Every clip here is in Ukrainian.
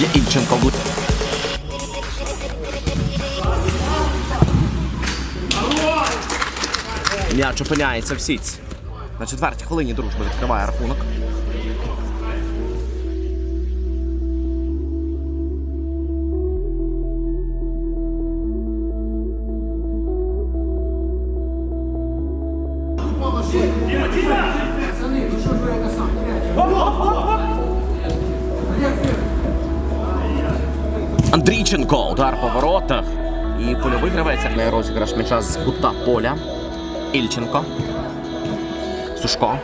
є Ільченко. М'яч опиняється в сіть. На четвертій хвилині дружба відкриває рахунок. Андрійченко, удар по воротах. І польовий гравець. Не розіграш м'яча з кута поля. Ільченко. Сушко.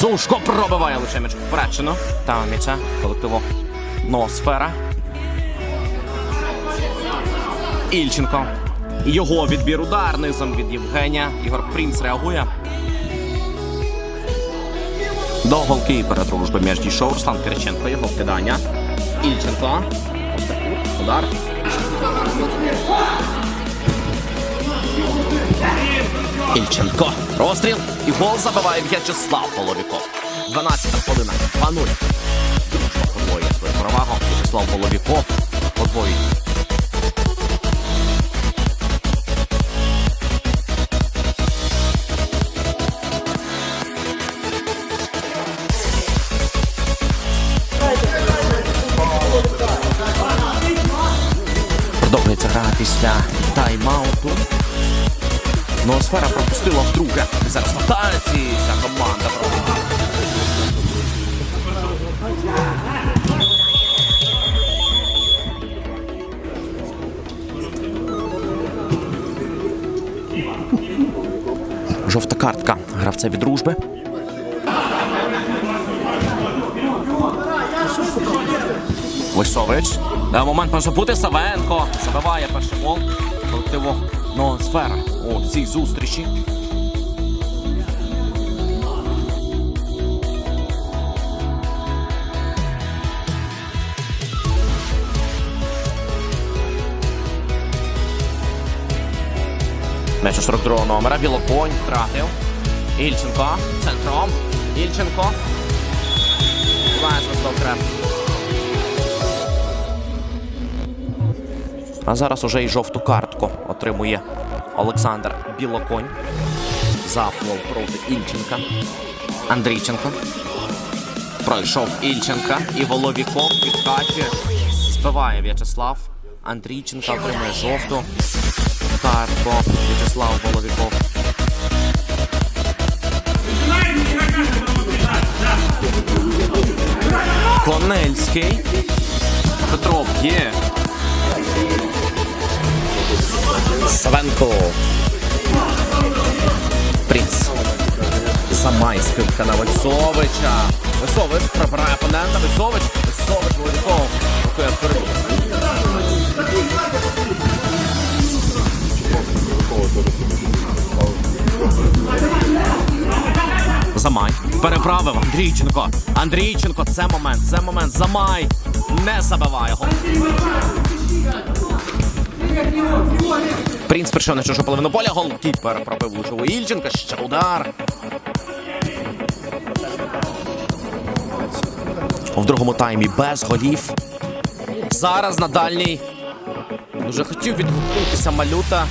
Сушко пробиває лише м'яч вперечину. Там м'яча колективу Ноосфера. Ільченко. Його відбір удар низом від Євгенія. Ігор Принц реагує. До голкіпера дружби м'яч дійшов Руслан Кириченко. Його вкидання. Ільченко. Удар. Ільченко. Розстріл. І гол забиває В'ячеслав Половіков. 12 хвилина. 2-0. Дружба подвоює свою перевагу. В'ячеслав Половіков подвоює. Після тайм-ауту. Ноосфера пропустила вдруге. Зараз атаці ця команда. Жовта картка гравця від дружби. Лисович. На момент може бути Савенко. Забиває перший гол колективу Ноосфера у цій зустрічі. Меч у 42 номера. Білоконь втратив. Ільченко. Центром. Ільченко. Має свисток треф. А зараз уже і жовту картку отримує Олександр Білоконь за фол проти Ільченка. Андрійченко. Пройшов Ільченка і Воловіков підкачує. Збиває В'ячеслав. Андрійченка отримує жовту картку. В'ячеслав Воловіков. Конельський. Петров є. Савенко. Принц. Замай скидка на Весовича. Весович прибирає опонента. Весович. Весович Володяков. Рухує вперед. Замай. Переправив Андрійченко. Андрійченко. Це момент. Це момент. Замай. Не забиває гол. Принц прийшов на чужу половину поля. Голкіпер пробив лучову Ільченка. Ще удар. В другому таймі без голів. Зараз на дальній. Дуже хотів відгукнутися малюта.